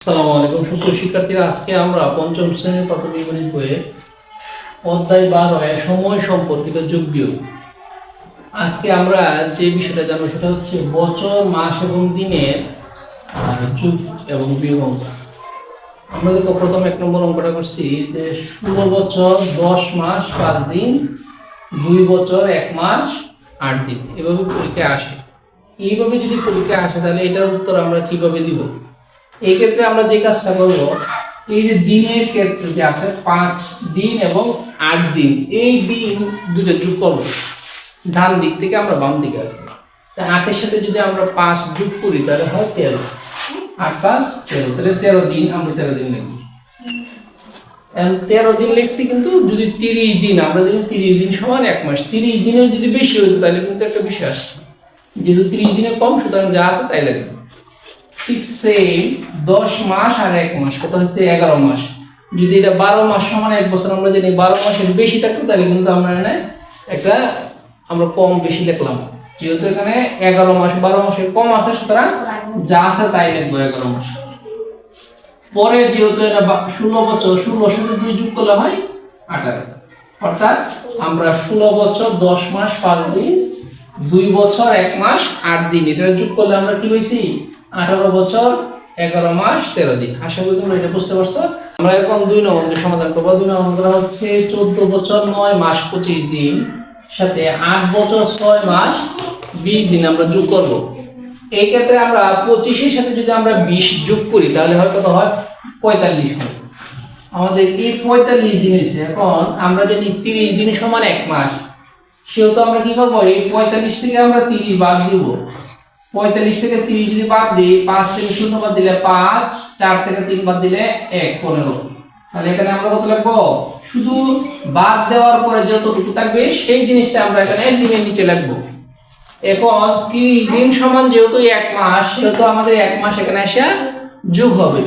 আসসালামু আলাইকুম। সুপ্রিয় শিক্ষার্থীরা, আজকে আমরা পঞ্চম শ্রেণির প্রাথমিক গণিত বইয়ে অধ্যায় বারো এর সময় সম্পর্কিত যোগ আজকে আমরা যে বিষয়টা জানব সেটা হচ্ছে বছর, মাস এবং দিনের যোগ এবং বিয়োগ আমরা দেখো প্রথম এক নম্বর অঙ্কটা করছি যে ষোলো বছর, দশ মাস, পাঁচ দিন, দুই বছর, এক মাস, আট দিন। এভাবে পরীক্ষায় আসে। এইভাবে যদি পরীক্ষায় আসে, তাহলে এটার উত্তর আমরা কীভাবে দিব? এই ক্ষেত্রে আমরা যে কাজটা করব, এই যে দিনের ক্ষেত্রে যে আছে, পাঁচ দিন এবং আট দিন, এই দিন দুটো যোগ করব। ডান দিক থেকে আমরা বাম দিকে আসব। তা আটের সাথে যদি আমরা পাঁচ যোগ করি, তাহলে হয় তেরো। আট, পাঁচ, তেরো। তাহলে তেরো দিন, আমরা তেরো দিন লিখব। তেরো দিন লিখছি কিন্তু যদি তিরিশ দিন, আমরা যদি তিরিশ দিন সমান এক মাস, তিরিশ দিনের যদি বেশি হতো, তাহলে কিন্তু একটা বিষয় আসছে। যেহেতু তিরিশ দিনের কম, সুতরাং যা আছে তাই লাগবে। ঠিক সেম দশ মাস আর এক মাস কত হচ্ছে এগারো মাস। যদি এটা বারো মাস সমান এক বছর, আমরা জানি বারো মাসের বেশি থাকতো তাহলে কিন্তু আমরা এখানে একটা, আমরা কম বেশি লিখলাম যেহেতু এখানে এগারো মাস, বারো মাসের কম আছে, সুতরাং যা আছে তাই লিখব এগারো মাস। পরে যেহেতু এটা ষোলো বছর, ষোলো সাথে দুই যুগ করলে হয় আঠারো। অর্থাৎ আমরা ষোলো বছর দশ মাস পাঁচ দিন, দুই বছর এক মাস আট দিন, এটা যোগ করলে আমরা কি হয়েছি আঠারো বছর, এগারো মাস, তেরো দিন। আশা করি তোমরা এটা বুঝতে পারছ। আমরা এখন দুই নম্বর সমাধান করব। দুই নম্বর হচ্ছে চোদ্দ বছর, নয় মাস, পঁচিশ দিন। সাথে আট বছর, ছয় মাস, বিশ দিন আমরা যোগ করব। এই ক্ষেত্রে আমরা পঁচিশের সাথে যদি আমরা বিশ যোগ করি, তাহলে হয় কত হয়? পঁয়তাল্লিশ হয়। আমাদের এই পঁয়তাল্লিশ দিন হয়েছে। এখন আমরা জানি তিরিশ দিন সমান এক মাস। সেহেতু আমরা কি করব? এই পঁয়তাল্লিশ থেকে আমরা তিরিশ বাদ দিব। পঁয়তাল্লিশ থেকে তিরিশ যদি বাদ দিই, পাঁচ থেকে শূন্য বাদ দিলে পাঁচ, চার থেকে তিন বাদ দিলে এক, পনেরো। তাহলে এখানে আমরা কত লিখব? শুধু বাদ দেওয়ার পরে যতটুকু থাকবে, সেই জিনিসটা আমরা এখানে দিনের নিচে লিখব। এখন তিরিশ দিন সমান যেহেতু এক মাস, সেহেতু আমাদের এক মাস এখানে এসে যোগ হবে।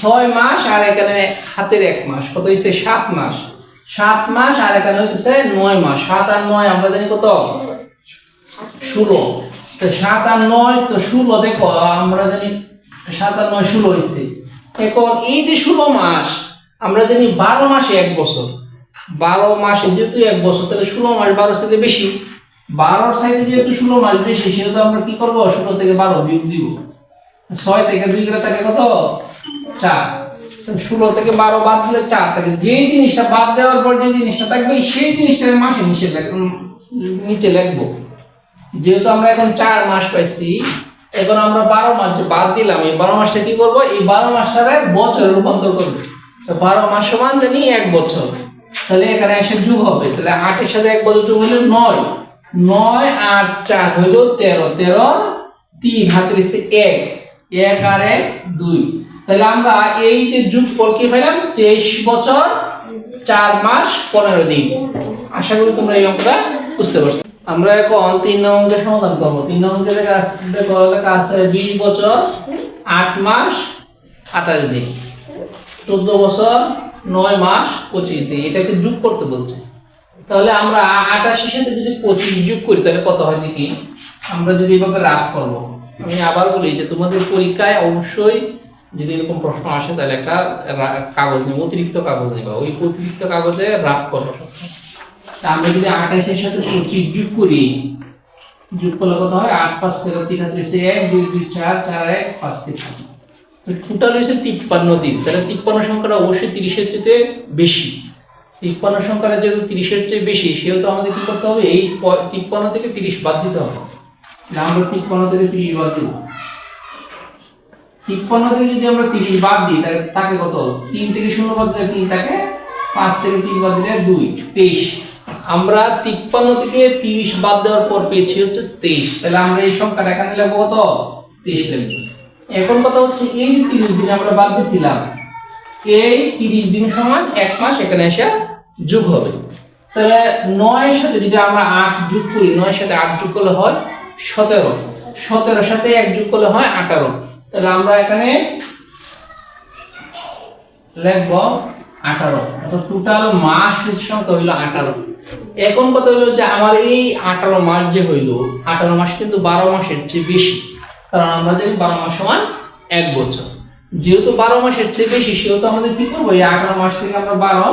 ছয় মাস আর এখানে হাতের এক মাস। কত হয়েছে সাত মাস। সাত মাস আর এখানে হইতেছে নয় মাস। সাত আর নয় আমরা জানি কত? ষোলো। তো সাত আর নয় তো ষোলো, দেখো, আমরা জানি সাত নয় ষোলো হয়েছে এখন এই যে ষোলো মাস, আমরা জানি বারো মাসে এক বছর। বারো মাসে যেহেতু এক বছর, তাহলে ষোলো মাস বারো সাথে বেশি। বারোর সাইডে যেহেতু ষোলো মাস বেশি, সেহেতু আমরা কি করব? ষোলো থেকে বারো বিয়োগ দিব। ছয় থেকে দুই করে থাকে কত? চার। ষোলো থেকে বারো বাদ দিলে চার থাকে। যেই জিনিসটা বাদ দেওয়ার পর যে জিনিসটা থাকবে, সেই জিনিসটা মাসে নিচে নিচে লিখব। যেহেতু আমরা এখন চার মাস পাইছি, এখন আমরা বারো মাস বাদ দিলাম, এই বারো মাসটা কি করব? এই বারো মাসটারে বছরে রূপান্তর করব। বারো মাস সমান জানি এক বছর। তাহলে এখানে এসে যুগ হবে। তাহলে আটের সাথে এক বছর যুগ হলো নয়। নয়, আট, চার হইল তেরো। তেরো, তিন হাতে রয়েছে এক। এক আর এক, দুই। তাহলে আমরা এই যে যুগ ফল কি পেলাম তেইশ বছর, চার মাস, পনেরো দিন। আশা করি তোমরা এই অঙ্কটা বুঝতে পারছ। আমরা এখন তিন অঙ্কের সমাধান করব। তিন অঙ্কের লেখা আছে লেখা আছে বিশ বছর, আট মাস, আঠাশ দিন। চোদ্দ বছর, নয় মাস, পঁচিশ দিন। এটাকে যোগ করতে বলছে। তাহলে আমরা আটাশির সাথে যদি পঁচিশ যোগ করি, তাহলে কত হয় দেখি? আমরা যদি এভাবে রাগ করব। আমি আবার বলি যে তোমাদের পরীক্ষায় অবশ্যই যদি এরকম প্রশ্ন আসে, তাহলে একটা কাগজ নেবে অতিরিক্ত কাগজ নেবে। ওই অতিরিক্ত কাগজে রাফ করব। তা আমরা যদি আঠাশের সাথে পঁচিশ যোগ করি, যোগ করলে কত হয়? আট, পাঁচ তেরো তিন হাতে এক, দুই দুই, চার চার, এক, পাঁচ, তিন। টোটাল হয়েছে তিপ্পান্ন দিন। তাহলে তিপ্পান্ন সংখ্যাটা অবশ্যই তিরিশের চেয়ে বেশি। তিপ্পান্ন সংখ্যাটা যেহেতু তিরিশের চেয়ে বেশি, সেহেতু আমাদের কি করতে হবে? এই তিপ্পান্ন থেকে তিরিশ বাদ দিতে হবে। না আমরা তিপ্পান্ন থেকে তিরিশ বাদ দিব। তিপ্পান্ন থেকে যদি আমরা তিরিশ বাদ দিই, তাহলে তাকে কত? তিন থেকে শূন্য বাদ দিলে তিন থাকে পাঁচ থেকে তিন বাদ দিলে দুই, তেইশ। আমরা তিপ্পান্ন থেকে তিরিশ বাদ দেওয়ার পর পেয়েছি হচ্ছে তেইশ। তাহলে আমরা এই সংখ্যাটা এখানে লিখব কত? তেইশ লিখব। এখন কথা হচ্ছে এই যে তিরিশ দিন আমরা বাদ দিয়েছিলাম, এই তিরিশ দিন সমান এক মাস এখানে এসে যোগ হবে। তাহলে নয়ের সাথে যদি আমরা আট যোগ করি, নয়ের সাথে আট যোগ করলে হয় সতেরো। সতেরোর সাথে এক যোগ করলে হয় আঠারো। তাহলে আমরা এখানে লিখব আঠারো। অর্থাৎ টোটাল মাস সংখ্যা হইল আঠারো। এখন কথা হইল যে আমার এই আঠারো মাস যে হইল, আঠারো মাস কিন্তু বারো মাসের চেয়ে বেশি। কারণ আমরা জানি বারো মাস সমান এক বছর। যেহেতু বারো মাসের চেয়ে বেশি, সেহেতু আমাদের কি করব? এই আঠারো মাস থেকে আমরা বারো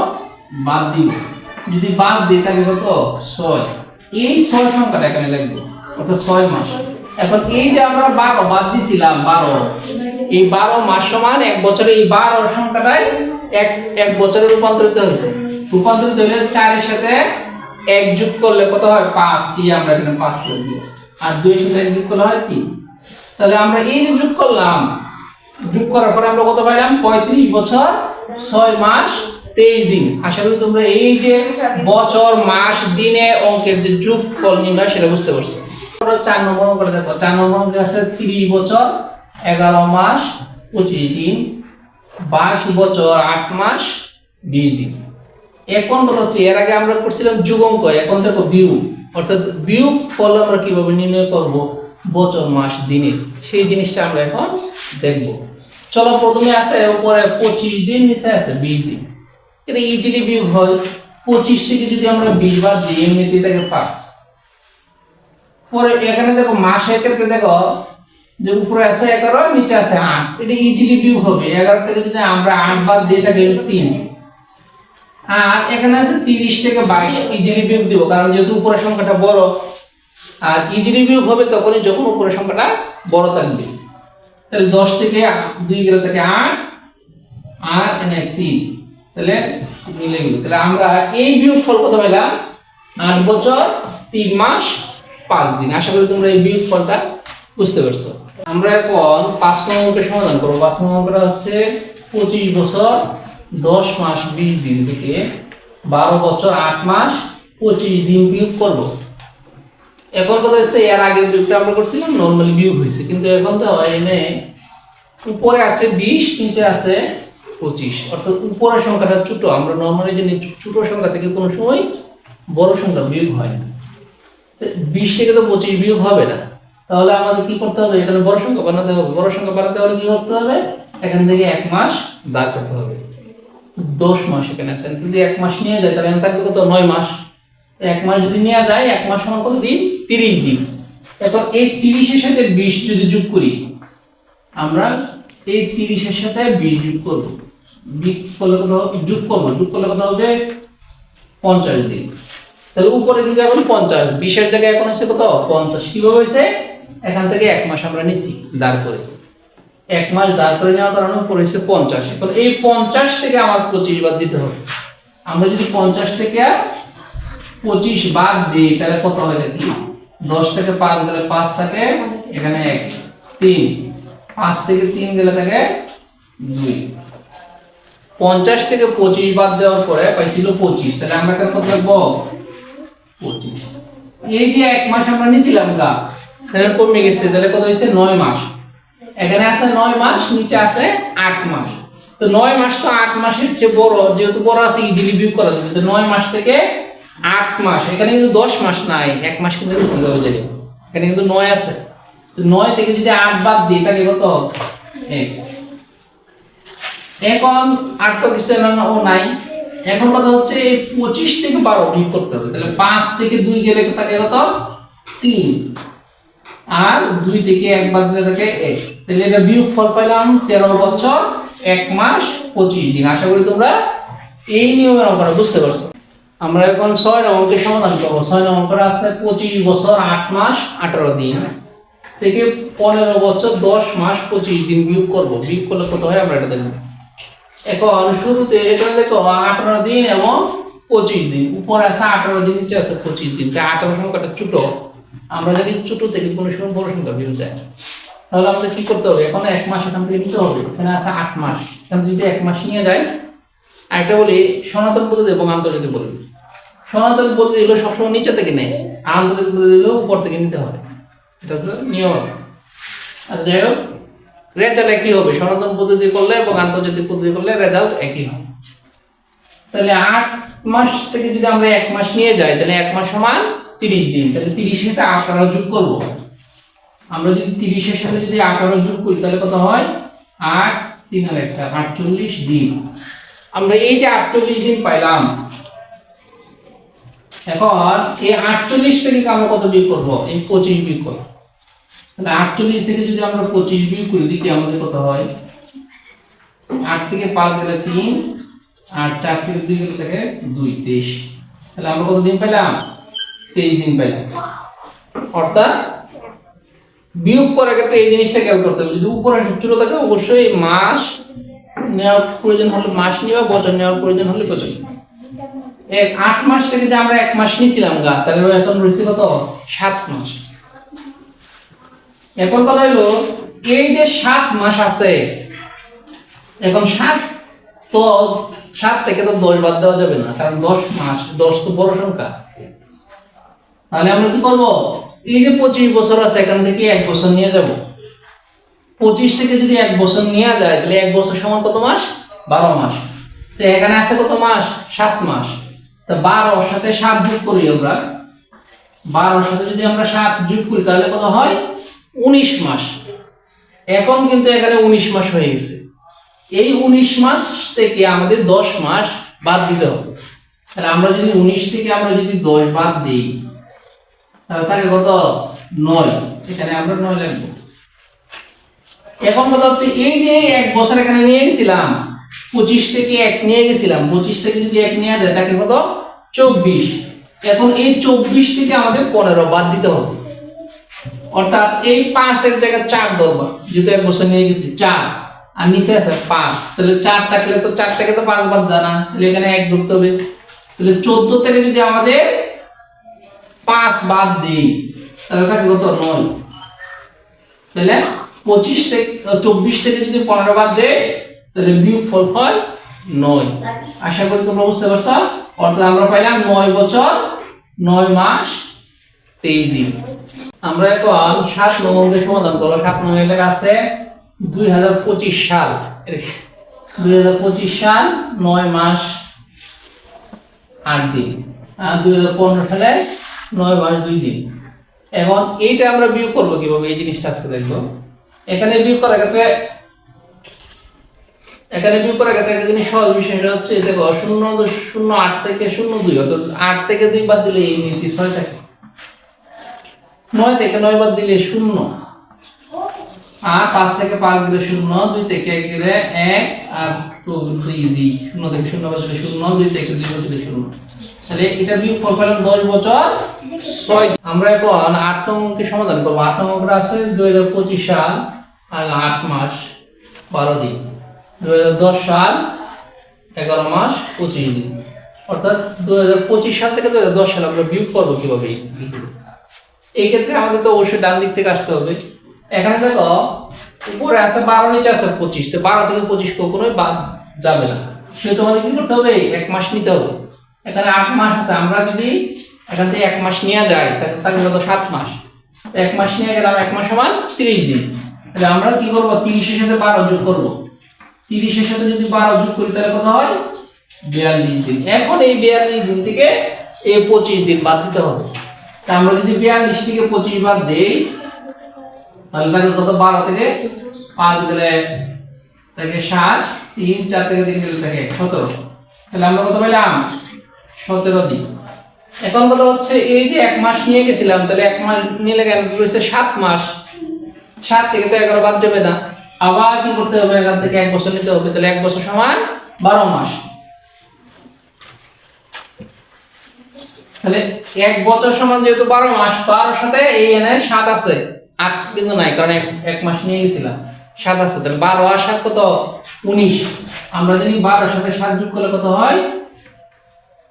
বাদ দিব। যদি বাদ দিই, তাহলে কত? ছয়। এই ছয় সংখ্যাটা এখানে লাগবে। অর্থাৎ ছয় মাস। এখন এই যে আমরা বারো বাদ দিছিলাম, বারো। এই বারো মাস সমান এক বছরে এই বারো সংখ্যাটাই এক এক বছরে রূপান্তরিত হয়েছে। রূপান্তরিত হলে চারের সাথে এক যোগ করলে কত হয়? পাঁচ, কি আমরা এখানে পাঁচ করে দিব আর দুইয়ের সাথে এক যোগ করলে হয় কি তাহলে আমরা এই যে যোগ করলাম, যোগ করার পরে আমরা কত পাইলাম? পঁয়ত্রিশ বছর, ছয় মাস, তেইশ দিন। আশা করি তোমরা এই যে বছর, মাস, দিনে অঙ্কের যে যোগ ফল নির্ণয়, সেটা বুঝতে পারছ। চার নম্বর করে দেখো। চার নম্বর আছে তিরিশ বছর, এগারো মাস, পঁচিশ দিন। বাইশ বছর, আট মাস, বিশ দিন। এখন কথা হচ্ছে? এর আগে আমরা করছিলাম যুগ অঙ্ক এখন দেখো বিয়োগ। অর্থাৎ বিয়োগ ফল আমরা কীভাবে নির্ণয় করব? বছর, মাস দিনের সেই জিনিসটা আমরা এখন দেখব। চলো প্রথমে আছে, উপরে পঁচিশ দিন, নিচে আছে বিশ দিন। এটা ইজিলি বিউ হয়। পঁচিশ থেকে যদি আমরা বিশ বাদ দিই, এমনিতেই থাকে পাঁচ পরে এখানে দেখো মাসের ক্ষেত্রে দেখো যে উপরে আছে এগারো, নিচে আছে আট। এটা ইজিলি বিয়োগ হবে। এগারো থেকে যদি আমরা আট বাদ এটা গেল তিন। আর এখানে আছে তিরিশ থেকে বাইশ ইজিলি বিয়োগ দিব। কারণ যেহেতু উপরের সংখ্যাটা বড়, আর ইজিলি বিয়োগ হবে তখনই যখন উপরের সংখ্যাটা বড় থাকবে। তাহলে দশ থেকে দুই গেলে থেকে আট, আর এনে তিন। তাহলে মিলে গেল। তাহলে আমরা এই বিয়োগ ফল কত পেলাম আট বছর, তিন মাস, পাঁচ দিন। আশা করি তোমরা এই বিয়োগ ফলটা বুঝতে পারছ। আমরা এখন পাঁচ নম্বরকে সমাধান করব। পাঁচ নম্বরটা হচ্ছে পঁচিশ বছর, দশ মাস, বিশ দিন থেকে বারো বছর, আট মাস, পঁচিশ দিন বিয়োগ করব। এখন কথা হচ্ছে এর আগের বিয়োগটা আমরা করছিলাম নর্মালি বিয়োগ হয়েছে। কিন্তু এখন তো এনে উপরে আছে বিশ, নিচে আছে পঁচিশ। অর্থাৎ উপরের সংখ্যাটা ছোট। আমরা নর্মালি জানি ছোট সংখ্যা থেকে কোনো সময় বড় সংখ্যা বিয়োগ হয় না। বিশ থেকে তো পঁচিশ বিয়োগ হবে না। তাহলে আমাদের কি করতে হবে? এখানে বড় সংখ্যা বানাতে হবে। বড় সংখ্যা বানাতে হলে কি করতে হবে? এখান থেকে এক মাস দাগ করতে হবে। দশ মাস এখানে আছে। যদি এক মাস নিয়ে যায়, তাহলে থাকবে কত? নয় মাস। এক মাস যদি নেওয়া যায়, এক মাস কত দিন? তিরিশ দিন। এখন এই তিরিশের সাথে বিশ যদি যোগ করি, আমরা এই তিরিশের সাথে বিশ যোগ করব। বিশ করলে কত? যোগ করব। যোগ করলে কত হবে? পঞ্চাশ দিন। তাহলে উপরে কিন্তু এখন পঞ্চাশ। বিশের জায়গায় এখন হচ্ছে কত? পঞ্চাশ। হয়েছে? এখান থেকে এক মাস আমরা নিছি। দাঁড় করে। এক মাস দাঁড় করে নেওয়ার কারণে পড়েছে পঞ্চাশ। এখন এই পঞ্চাশ থেকে আমার পঁচিশ বাদ দিতে হবে। আমরা যদি পঞ্চাশ থেকে পঁচিশ বাদ দিই তাহলে কত হয় দেখি? দশ থেকে পাঁচ গেলে পাঁচ থাকে এখানে এক। তিন। পাঁচ থেকে তিন গেলে থাকে দুই। পঞ্চাশ থেকে পঁচিশ বাদ দেওয়ার পরে পাইছিল পঁচিশ। তাহলে আমরা কত রাখব? পঁচিশ। এই যে এক মাস আমরা নিয়েছিলাম গা তাহলে কমে গেছে, তাহলে কত হয়েছে? নয় মাস। এখানে আছে নয় মাস, নিচে আছে আট মাস। তো নয় মাস তো আট মাসের চেয়ে বড়, যেহেতু বড় আছে ইজিলি বিয়োগ করা যাবে। তো নয় মাস থেকে আট মাস, এখানে কিন্তু দশ মাস নাই, এক মাস কিন্তু ভুল হয়ে যাবে। এখানে কিন্তু নয় আছে। তো নয় থেকে যদি আট বাদ দিই, তাহলে কত? এক। এখন আর তো কিছু ও নাই। এখন কথা হচ্ছে পঁচিশ থেকে বারো বিয়োগ করতে হবে। তাহলে পাঁচ থেকে দুই গেলে থাকে কত? তিন। আর দুই থেকে এক বাদ দিলে থাকে এক। তাহলে এটা বিয়োগ ফল পাইলাম তেরো বছর, এক মাস, পঁচিশ দিন। আশা করি তোমরা এই নিয়মের অঙ্কটা বুঝতে পারছ। আমরা এখন ছয় নম্বরকে সমাধান করব। ছয় নম্বর আছে পঁচিশ বছর, আট মাস, আঠারো দিন। থেকে পনেরো বছর, দশ মাস, পঁচিশ দিন বিয়োগ করব। বিয়োগ করলে কত হয়? আমরা এটা দেখব। এখন শুরুতে এখানে দেখো, আঠারো দিন এবং পঁচিশ দিন। উপরে আছে আঠারো দিন, নিচে আছে পঁচিশ দিন। তাই আঠারো সংখ্যাটা ছোট। আমরা যদি ছোট থেকে কোনো সময় বড় সংখ্যা বিয়োগ যায় তাহলে আমাদের কি করতে হবে? এখন এক মাস এখান নিতে হবে, এখানে আছে আট মাস। এখানে যদি এক মাস নিয়ে যায়, আরেকটা বলি, সনাতন পদ্ধতি এবং আন্তর্জাতিক পদ্ধতি। সনাতন পদ্ধতি হলো সবসময় নিচে থেকে নেয় আন্তর্জাতিক পদ্ধতি হলো উপর থেকে নিতে হবে এটা তো নিয়ম। আর যাই হোক রেজাল্ট একই হবে। সনাতন পদ্ধতি করলে এবং আন্তর্জাতিক পদ্ধতি করলে রেজাল্ট একই হবে। তাহলে আট মাস থেকে যদি আমরা এক মাস নিয়ে যাই, তাহলে এক মাস সমান তিরিশ দিন, তাহলে তিরিশের সাথে আঠারো যোগ করব। আমরা যদি তিরিশের সাথে যদি আঠারো যোগ করি, তাহলে কত হয়? আট তিন আর একটা, আটচল্লিশ দিন। আমরা এই যে আটচল্লিশ দিন পাইলাম, এখন এই আটচল্লিশ থেকে আমরা কত বিয়োগ করব? এই পঁচিশ বিয়োগ করব। তাহলে আটচল্লিশ থেকে যদি আমরা পঁচিশ বিয়োগ করি, দিকে আমাদের কত হয়? আট থেকে পাঁচ গেলে তিন, আর চার থেকে দুই গেলে থেকে দুই, তেইশ। তাহলে আমরা কত দিন পেলাম তেইশ দিন পেলাম অর্থাৎ বিয়োগ করার ক্ষেত্রে এই জিনিসটা খেয়াল করতে হবে। যদি উপরে সূত্র থাকে, অবশ্যই মাস নেওয়ার প্রয়োজন হলে মাস নেওয়া বছর নেওয়ার প্রয়োজন হলে বছর এক আট মাস থেকে যে আমরা এক মাস নিয়েছিলাম গা, তাহলে এখন রয়েছে কত? সাত মাস। এখন কথা হলো, এই যে সাত মাস আছে, এখন সাত তো, সাত থেকে তো দশ বাদ দেওয়া যাবে না, কারণ দশ মাস, দশ তো বড় সংখ্যা। তাহলে আমরা কি করব? এই যে পঁচিশ বছর আছে, এখান থেকে এক বছর নিয়ে যাব। পঁচিশ থেকে যদি এক বছর নেওয়া যায়, তাহলে এক বছর সমান কত মাস? বারো মাস। তো এখানে আছে কত মাস? সাত মাস। তা বারোর সাথে সাত যোগ করি আমরা। বারোর সাথে যদি আমরা সাত যোগ করি, তাহলে কত হয়? উনিশ মাস। এখন কিন্তু এখানে উনিশ মাস হয়ে গেছে। এই উনিশ মাস থেকে আমাদের দশ মাস বাদ দিতে হবে। তাহলে আমরা যদি উনিশ থেকে আমরা যদি দশ বাদ দিই থাকে কত? নয়। এখানে আমরা নয় লিখব এখন কথা হচ্ছে, এই যে এক বছর এখানে নিয়ে গেছিলাম, পঁচিশ থেকে এক নিয়ে গেছিলাম, পঁচিশ থেকে যদি এক নিয়ে যায়, তাকে কত? চব্বিশ। এখন এই চব্বিশ থেকে আমাদের পনেরো বাদ দিতে হবে। অর্থাৎ এই পাঁচের জায়গায় চার ধরবা। যেহেতু এক বছর নিয়ে গেছি, চার। আর নিচে আছে পাঁচ। তাহলে চার থাকলে তো, চার থেকে তো পাঁচ বাদ জানা তাহলে এখানে এক ধরতে হবে। তাহলে চোদ্দ থেকে যদি আমাদের পাঁচ বাদ দিই। তাহলে থাকে কত? নয়। তাহলে পঁচিশ থেকে, চব্বিশ থেকে যদি পনেরো বাদ দেয় তাহলে বিয়োগ ফল হয় নয়। আশা করি তোমরা বুঝতে পারছ? অর্থাৎ আমরা পাইলাম নয় বছর, নয় মাস, তেইশ দিন। আমরা এখন সাত নম্বরের সমাধান করব। সাত নম্বর লেখা আছে দুই হাজার পঁচিশ সাল। দুই হাজার পঁচিশ সাল, নয় মাস, আট দিন। আর দুই হাজার পনেরো সালে নয় মাস, দুই দিন। এখন এইটা আমরা বিয়োগ করব কীভাবে এই জিনিসটা আজকে দেখব। এখানে বিয়োগ করার ক্ষেত্রে, এখানে বিয়োগ করার ক্ষেত্রে একটা জিনিস সহজ বিষয়, সেটা হচ্ছে, দেখো, শূন্য শূন্য আট থেকে শূন্য দুই, অর্থাৎ আট থেকে দুই বাদ দিলে এই নীতি ছয় থাকে। নয় থেকে নয় বাদ দিলে শূন্য। আর পাঁচ থেকে পাঁচ দিলে শূন্য, দুই থেকে এক দিলে এক, আর ইজি শূন্য থেকে শূন্য বাদ দিলে শূন্য, দুই থেকে দুই বাদ দিলে শূন্য। তাহলে এটা বিয়োগ পেলাম দশ বছর, ছয় আমরা এখন আট নম্বরকে সমাধান করব। আট নম্বর আছে দুই হাজার পঁচিশ সাল আর আট মাস, বারো দিন। দুই হাজার দশ সাল, এগারো মাস, পঁচিশ দিন। অর্থাৎ দুই হাজার পঁচিশ সাল থেকে দুই হাজার দশ সাল আমরা বিয়োগ করব কীভাবে এই ক্ষেত্রে আমাদের তো অবশ্যই ডান দিক থেকে আসতে হবে। এখানে দেখো, উপরে আছে বারো, নিচে আছে পঁচিশ। তো বারো থেকে পঁচিশ কখনোই বাদ যাবে না। সেহেতু আমাদের কি করতে হবে? এক মাস নিতে হবে। এখানে আট মাস আছে, আমরা যদি এখান থেকে এক মাস নেওয়া যাই, তাহলে তাহলে কত সাত মাস। এক মাস নিয়ে গেলাম এক মাস সমান তিরিশ দিন। তাহলে আমরা কি করব? তিরিশের সাথে বারো যোগ করব। তিরিশের সাথে যদি বারো যোগ করি, তাহলে কত হয়? বিয়াল্লিশ দিন। এখন এই বিয়াল্লিশ দিন থেকে এই পঁচিশ দিন বাদ দিতে হবে। তা আমরা যদি বিয়াল্লিশ থেকে পঁচিশ বাদ দেই, তাহলে থাকে কত? বারো থেকে পাঁচ গেলে থেকে সাত, তিন, চার থেকে তিন গেলে থাকে সতেরো। তাহলে আমরা কত পেলাম? সতেরো দিন। এখন কথা হচ্ছে এই যে এক মাস নিয়ে গেছিলাম, তাহলে এক মাস নিলে কেন রয়েছে সাত মাস। সাত থেকে তো এগারো বাদ যাবে না। আবার কি করতে হবে? এখান থেকে এক বছর নিতে হবে। তাহলে এক বছর সমান বারো মাস। তাহলে এক বছর সমান যেহেতু বারো মাস বারোর সাথে এই এনে সাত আছে। আট কিন্তু নাই, কারণ এক এক মাস নিয়ে গেছিলাম। সাত আছে, তাহলে বারো আর সাত কত? উনিশ। আমরা জানি বারোর সাথে সাত যোগ করলে কত হয়?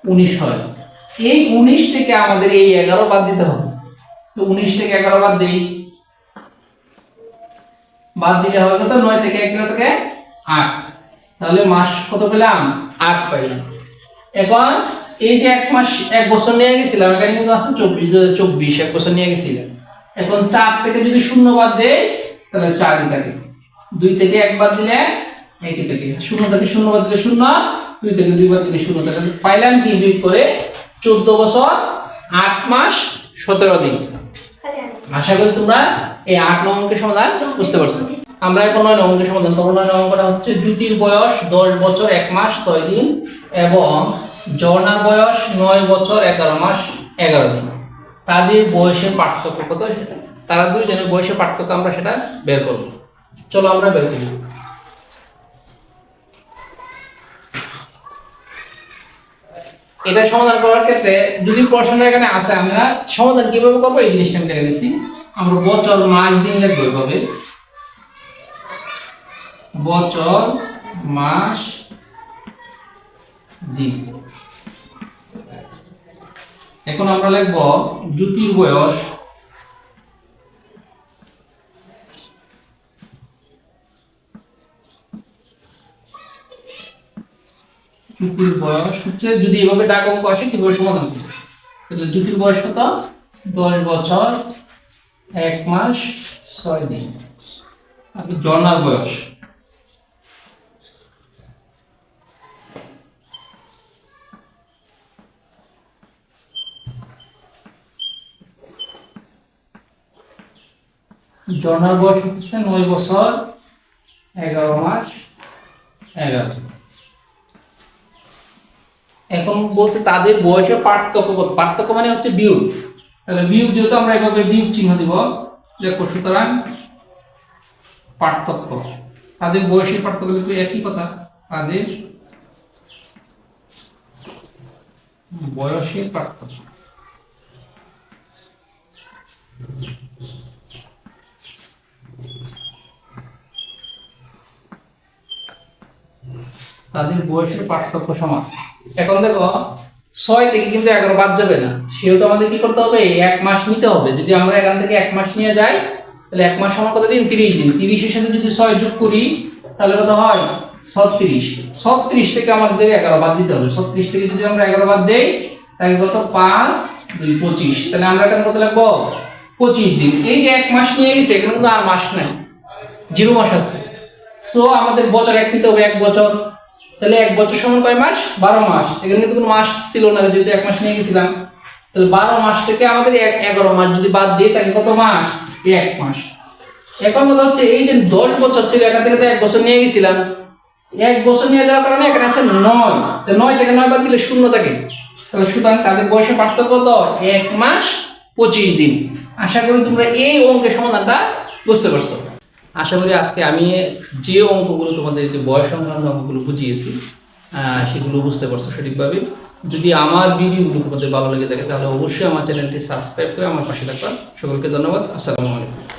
উনিশ হয়। এই উনিশ থেকে আমাদের এই এগারো বাদ দিতে হবে। তো উনিশ থেকে এগারো বাদ দিই। বাদ দিলে হবে কত? নয় থেকে এক থেকে আট। তাহলে মাস কত পেলাম? আট পাইলাম। এখন এই যে এক মাস, এক বছর নিয়ে গেছিলাম, এখানে কিন্তু আছে চব্বিশ দু হাজার চব্বিশ, এক বছর নিয়ে গেছিলাম। এখন চার থেকে যদি শূন্য বাদ দেয় তাহলে চারই থাকে দুই থেকে এক বাদ দিলে একই থেকে শূন্য থেকে শূন্য বাদ দিলে শূন্য, দুই থেকে দুই বাদ দিলে শূন্য। তাহলে পাইলাম কি বিয়োগ করে চোদ্দ বছর, আট মাস, সতেরো দিন। আশা করি তোমরা এই আট নম্বরকে সমাধান বুঝতে পারছ। আমরা এখন নয় নম্বরকে সমাধান। করব নয় নম্বরটা হচ্ছে জ্যোতির বয়স দশ বছর, এক মাস, ছয় দিন এবং জর্নার বয়স নয় বছর, এগারো মাস, এগারো দিন। তাদের বয়সের পার্থক্য কত? সেটা তারা দুইজনের বয়সের পার্থক্য আমরা সেটা বের করব। চলো আমরা বের করি। এটা সমাধান করার ক্ষেত্রে যদি প্রশ্নটা এখানে আসে, আমরা সমাধান কীভাবে করব? এই জিনিসটা আমি দেখে দিচ্ছি আমরা বছর, মাস, দিন লিখব এভাবে। বছর, মাস, দিন। এখন আমরা লিখব জ্যোতির বয়স জ্যোতির বয়স হচ্ছে, যদি এভাবে ডাক অঙ্ক আসে কীভাবে সমাধান করবে? তাহলে জ্যোতির বয়স কত? দশ বছর, এক মাস, ছয় দিন। আর জনার বয়স? জনার বয়স হচ্ছে নয় বছর, এগারো মাস, এগারো। এখন বলতে তাদের বয়সের পার্থক্য পার্থক্য মানে হচ্ছে বিয়োগ। তাহলে বিয়োগ যেহেতু আমরা এভাবে বিয়োগ চিহ্ন দিব, দেখো সুতরাং পার্থক্য। তাদের বয়সের পার্থক্য কিন্তু একই কথা। তাদের বয়সের পার্থক্য। তাদের বয়সের পার্থক্য সমান। এখন দেখো, ছয় থেকে কিন্তু এগারো বাদ যাবে না। সেহেতু আমাদের কি করতে হবে? এক মাস নিতে হবে। যদি আমরা এখান থেকে এক মাস নিয়ে যাই, তাহলে এক মাস সমান কত দিন? তিরিশ দিন। তিরিশের সাথে যদি ছয় যোগ করি, তাহলে কত হয়? ছত্রিশ। ছত্রিশ থেকে আমাদের এগারো বাদ দিতে হবে। ছত্রিশ থেকে যদি আমরা এগারো বাদ দেই, তাহলে কত? পাঁচ, দুই, পঁচিশ। তাহলে আমরা এখানে কত লাগবো? পঁচিশ দিন। এই যে এক মাস নিয়ে গেছে, এখানে কিন্তু আর মাস নাই। জিরো মাস আছে। সো আমাদের বছর এক নিতে হবে এক বছর। তাহলে এক বছর সমান কয় মাস? বারো মাস। এখানে কোনো মাস ছিল না, যেহেতু এক মাস নিয়ে গেছিলাম। তাহলে বারো মাস থেকে আমাদের এক এগারো মাস যদি বাদ দিয়ে তাহলে কত মাস? এক মাস। এখন কথা হচ্ছে, এই যে দশ বছর ছিল, এখান থেকে তো এক বছর নিয়ে গেছিলাম। এক বছর নিয়ে যাওয়ার কারণে এখানে আছে নয়। নয় থেকে নয় বাদ দিলে শূন্য থাকে। তাহলে সুতরাং তাদের বয়সের পার্থক্য তো এক মাস পঁচিশ দিন। আশা করি তোমরা এই অঙ্কের সমাধানটা বুঝতে পারছ। আশা করি আজকে আমি যে অঙ্কগুলো তোমাদের যে বয়স সংক্রান্ত অঙ্কগুলো বুঝিয়েছি সেগুলো বুঝতে পারছ সঠিকভাবে। যদি আমার ভিডিওগুলো তোমাদের ভালো লেগে থাকে, তাহলে অবশ্যই আমার চ্যানেলটি সাবস্ক্রাইব করে আমার পাশে থাকবা। সকলকে ধন্যবাদ। আসসালামু আলাইকুম।